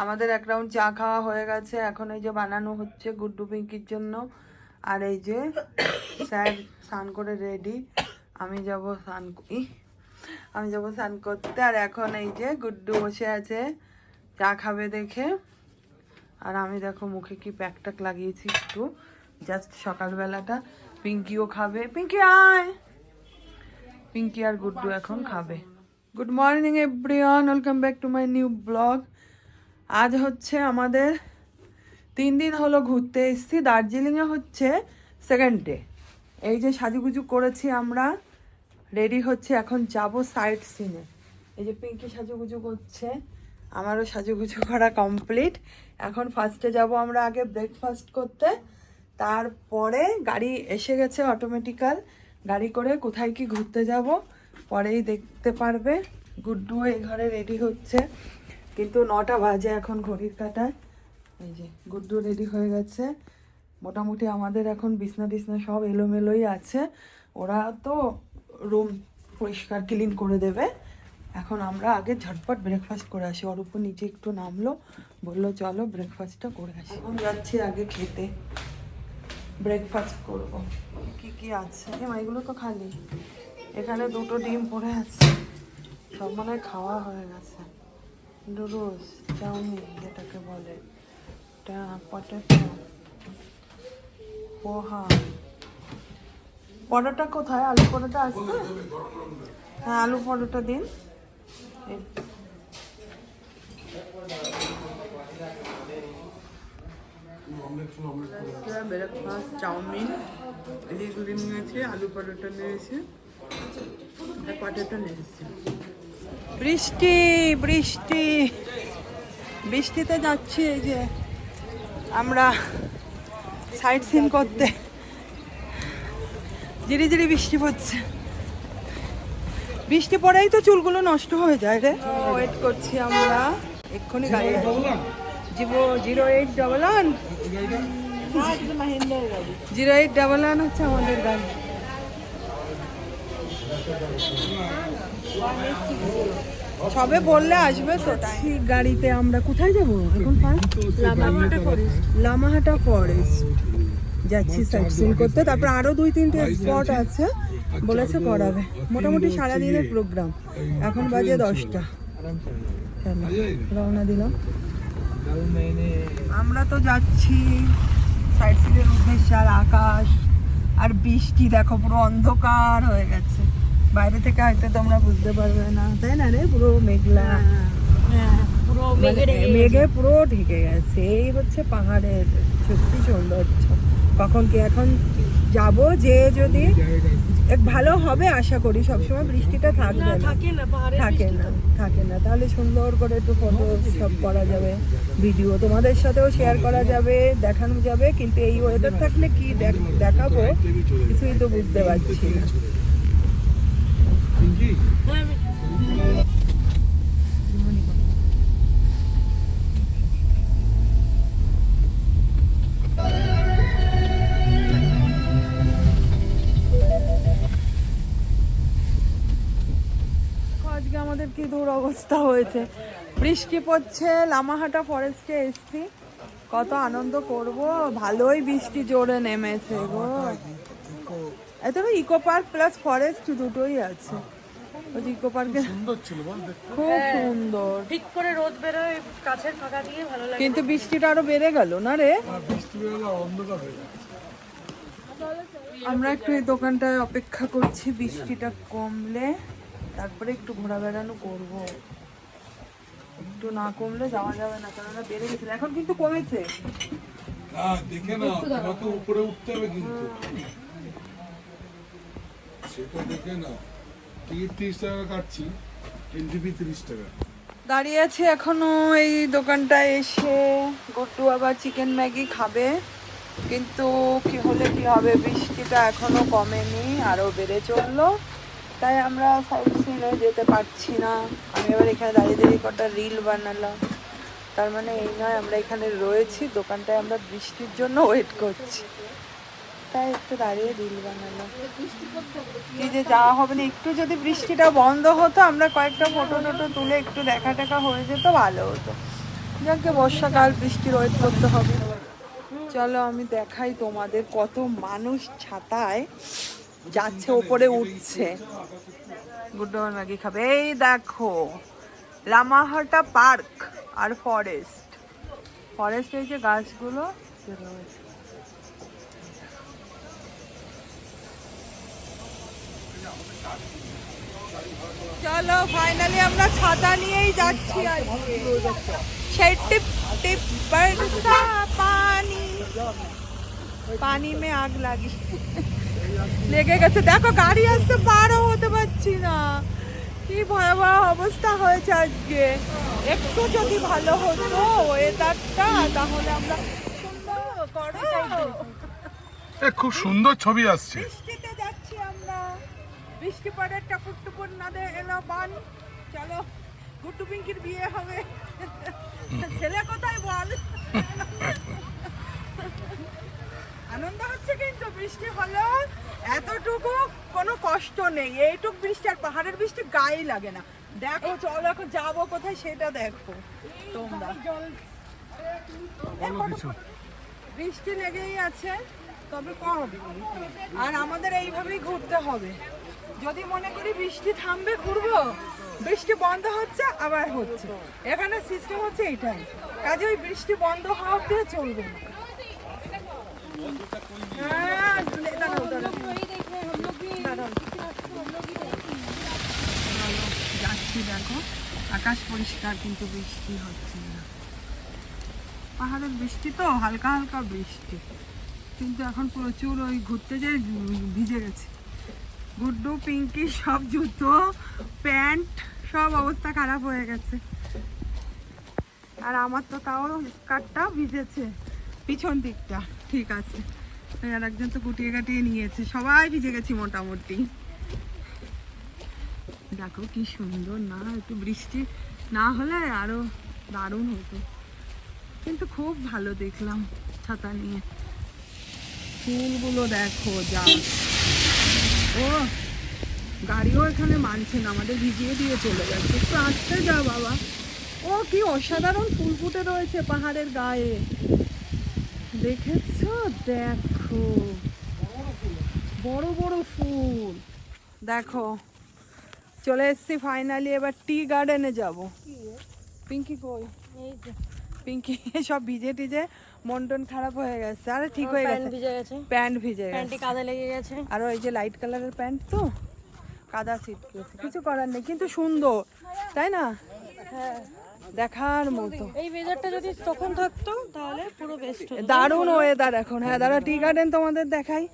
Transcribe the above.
আমাদের এক রাউন্ড চা খাওয়া হয়ে গেছে। এখন এই যে বানানো হচ্ছে গুড্ডু পিঙ্কির জন্য। আর এই যে স্যার স্নান করে রেডি আমি যাব স্নান আমি যাব স্নান করতে। আর এখন এই যে গুড্ডু বসে আছে, চা খাবে দেখে। আর আমি দেখো মুখে কি প্যাক ট্যাক লাগিয়েছি একটু। জাস্ট সকালবেলাটা। পিঙ্কিও খাবে। পিঙ্কি, আয়! পিঙ্কি আর গুড্ডু এখন খাবে। Good morning everyone welcome back to my new blog আজ হচ্ছে আমাদের তিন দিন হলো ঘুরতে এসেছি। দার্জিলিংয়ে হচ্ছে সেকেন্ড ডে এই যে সাজুগুজু করেছি আমরা রেডি হচ্ছে, এখন যাব সাইড সিনে এই যে পিঙ্কি সাজুগুজু করছে, আমারও সাজুগুজু করা কমপ্লিট এখন ফার্স্টে যাব আমরা আগে ব্রেকফাস্ট করতে। তারপরে গাড়ি এসে গেছে অটোমেটিক্যাল গাড়ি করে কোথায় কি ঘুরতে যাব, পরেই দেখতে পারবে। গুড্ডু এই ঘরে রেডি হচ্ছে। কিন্তু নটা বাজে এখন ঘড়ির কাটায়। এই যে গুড্ডু রেডি হয়ে গেছে। মোটামুটি আমাদের এখন বিছনা টিছনা সব এলোমেলোই আছে। ওরা তো রুম পরিষ্কার ক্লিন করে দেবে। এখন আমরা আগে ঝটপট ব্রেকফাস্ট করে আসি। ওর উপর নিচে একটু নামলো। বলল, চলো ব্রেকফাস্টটা করে আসি। এখন যাচ্ছি আগে খেতে। ব্রেকফাস্ট করব। কি কি আছে? এগুলো তো খালি। এখানে দুটো ডিম পড়ে আছে। সব মনে খাওয়া হয়ে গেছে। নুডলস চাউমিন যেটাকে বলে, এটা পটেটো, পোহা। পরোটা কোথায়? আলু পরোটা আছে? হ্যাঁ আলু পরোটা দিন। ব্রেকফাস্ট চাউমিন এগুলি নিয়েছে আলু পরোটা নিয়েছে পটেটো নিয়েছে। বৃষ্টি বৃষ্টি। বৃষ্টিতে যাচ্ছি এই যে আমরা সাইড সিন করতে। জিরি জিরি বৃষ্টি পড়ছে। বৃষ্টি পড়েই তো চুলগুলো নষ্ট হয়ে যায় রে। ওয়েট করছি আমরা। এক্ষুনি গাড়ি zero zero eight double one. Zero eight double one হচ্ছে আমাদের গাড়ি। সবে বললে আসবে তো। গাড়িতে আমরা কোথায় যাব? এখন লামাহাটা ফরেস্ট লামাহাটা ফরেস্ট যাচ্ছি সাইট সিন করতে। তারপর আরও দুই তিনটে স্পট আছে। বলেছে করাবে। মোটামুটি সারাদিনের প্রোগ্রাম এখন বাজে দশটা। চলো, রওনা দিলাম। আমরা তো যাচ্ছি সাইড সিনের উদ্দেশ্যে আর আকাশ আর বৃষ্টি দেখো পুরো অন্ধকার হয়ে গেছে। বাইরে থেকে হয়তো তোমরা বুঝতে পারবে না তাই না রে? পুরো মেঘলা। পুরো মানে মেঘে পুরো ঢেকে গেছে। এই হচ্ছে পাহাড়ের সত্যি সৌন্দর্য। কখন কি এখন যাব যে যদি এক ভালো হবে আশা করি। সবসময় বৃষ্টিটা থাকবে না। থাকে না থাকে না থাকে না। তাহলে সুন্দর করে একটু ফটো সব করা যাবে। ভিডিও তোমাদের সাথেও শেয়ার করা যাবে দেখানো যাবে। কিন্তু এই ওয়েদার থাকলে কি দেখ- দেখাবো? কিছুই তো বুঝতে পারছি না। আমাদের কি দূর অবস্থা হয়েছে? বৃষ্টি পড়ছে লামাহাটা ফরেস্টে এসছি। কত আনন্দ করব ভালোই বৃষ্টি জোরে নেমেছে গো। এত ইকো পার্ক প্লাস ফরেস্ট দুটোই আছে। ওই ইকো পার্কে খুব সুন্দর। ঠিক করে রোদ বেরোয় কাছের ফাঁকা দিয়ে ভালো লাগে। কিন্তু বৃষ্টিটা আরও বেড়ে গেল না রে? আমরা একটু এই দোকানটায় অপেক্ষা করছি বৃষ্টিটা কমলে। তারপরে একটু ঘোরা বেড়ানো করব। একটু না কমলে যাওয়া যাবে না কেননা বেড়ে গেছিল। এখন কিন্তু কমেছে। দেখে না তোমাকে উপরে উঠতে হবে কিন্তু। সেটা দেখে না টিকিট তিরিশ টাকা কাটছি এনটিপি তিরিশ টাকা। দাঁড়িয়ে আছি এখনও এই দোকানটায় এসে, গুড্ডু আবার চিকেন ম্যাগি খাবে। কিন্তু কি হলে কি হবে, বৃষ্টিটা এখনও কমেনি, আরও বেড়ে চলল। তাই আমরা সাইড সিনে যেতে পারছি না। আমি এবার এখানে দাঁড়িয়ে দাঁড়িয়ে কটা রিল বানালাম। তার মানে এই নয়, আমরা এখানে রয়েছি। দোকানটায় আমরা বৃষ্টির জন্য ওয়েট করছি। তাই একটু দাঁড়িয়ে রিল বানালাম কি যে যাওয়া হবে না, একটু যদি বৃষ্টিটা বন্ধ হতো, আমরা কয়েকটা ফটো টটো তুলে একটু দেখা টেকা হয়ে যেত, ভালো হতো। যাকে বর্ষাকাল, বৃষ্টির ওয়েট করতে হবে। চলো, আমি দেখাই তোমাদের কত মানুষ ছাতায় যাচ্ছে, ওপরে উঠছে। গুড ম্যাগি খাবে। এই দেখো লামাহাটা পার্ক আর ফরেস্ট। ফরেস্ট এই যে গাছগুলো রয়েছে। চলো ফাইনালি আমরা ছাতা নিয়েই যাচ্ছি আজকে সেই টিপ টিপ বরসা পানি। পানি মে আগ লাগি। লেগে গেছে। দেখো গাড়ি আসতে পারও হতে পারছি না। কি ভয়াবহ অবস্থা হয়েছে আজকে। একটু যদি ভালো হতো ওয়েদারটা তাহলে আমরা সুন্দর করো খুব সুন্দর ছবি আসছে। বৃষ্টি পড়ে টপুর টুপুর নাদে এলো বান। চলো গুট্টু পিঙ্কির বিয়ে হবে। ছেলে কোথায় বল? আনন্দ হচ্ছে কিন্তু বৃষ্টি হলো। এতটুকু কোনো কষ্ট নেই। এইটুক বৃষ্টি আর পাহাড়ের বৃষ্টি গায়ে লাগে না। দেখো চলো এখন যাব কোথায় সেটা দেখো। তোমরা। বৃষ্টি লেগেই আছে তবে কম আর আমাদের এইভাবেই ঘুরতে হবে। যদি মনে করি বৃষ্টি থামবে ঘুরবো বৃষ্টি বন্ধ হচ্ছে আবার হচ্ছে। এখানে সিস্টেম হচ্ছে এটাই। কাজে ওই বৃষ্টি বন্ধ হওয়া অব্দি চলবে না। হ্যাঁ, দাঁড়াও, দাঁড়াও। যাচ্ছি দেখো আকাশ পরিষ্কার কিন্তু বৃষ্টি হচ্ছে না। পাহাড়ের বৃষ্টি তো হালকা হালকা বৃষ্টি। কিন্তু এখন প্রচুর ওই ঘুরতে যে ভিজে গেছে। গুড্ডু, পিঙ্কি, সব জুতো, প্যান্ট, সব অবস্থা খারাপ হয়ে গেছে। আর আমার তো তাও স্কার্টটা ভিজেছে। পিছন দিকটা, ঠিক আছে। আর একজন তো গুটিয়ে কাটিয়ে নিয়েছে। সবাই ভিজে গেছি মোটামুটি। দেখো কি সুন্দর, না একটু বৃষ্টি, না হলে আরও দারুণ হতো। কিন্তু খুব ভালো দেখলাম ছাতা নিয়ে। ফুলগুলো দেখো, যা। ও গাড়িও এখানে মানছে না আমাদের ভিজিয়ে দিয়ে চলে গেছে। একটু আসতে যা বাবা। ও কি অসাধারণ ফুল ফুটে রয়েছে পাহাড়ের গায়ে। দেখেছ? দেখো। বড় বড় ফুল। দেখো চলে এসছি ফাইনালি এবার টি গার্ডেনে যাব। পিঙ্কি কই? পিঙ্কি সব ভিজে টিজে মন টন খারাপ হয়ে গেছে। আরে ঠিক হয়ে প্যান্ট গেছে। ভিজে গেছে। প্যান্ট ভিজে প্যান্টে কাদা লেগে গেছে। আর ওই যে লাইট কালারের প্যান্ট তো কাদা ছিটকে কিছু করার নেই কিন্তু সুন্দর তাই না? হ্যাঁ। দেখার মতো। এই ওয়েদারটা যদি তখন থাকতো তাহলে পুরো বেস্ট দারুণ দারুণ ওয়েদার এখন। হ্যাঁ দাদা টি গার্ডেন তোমাদের দেখাই।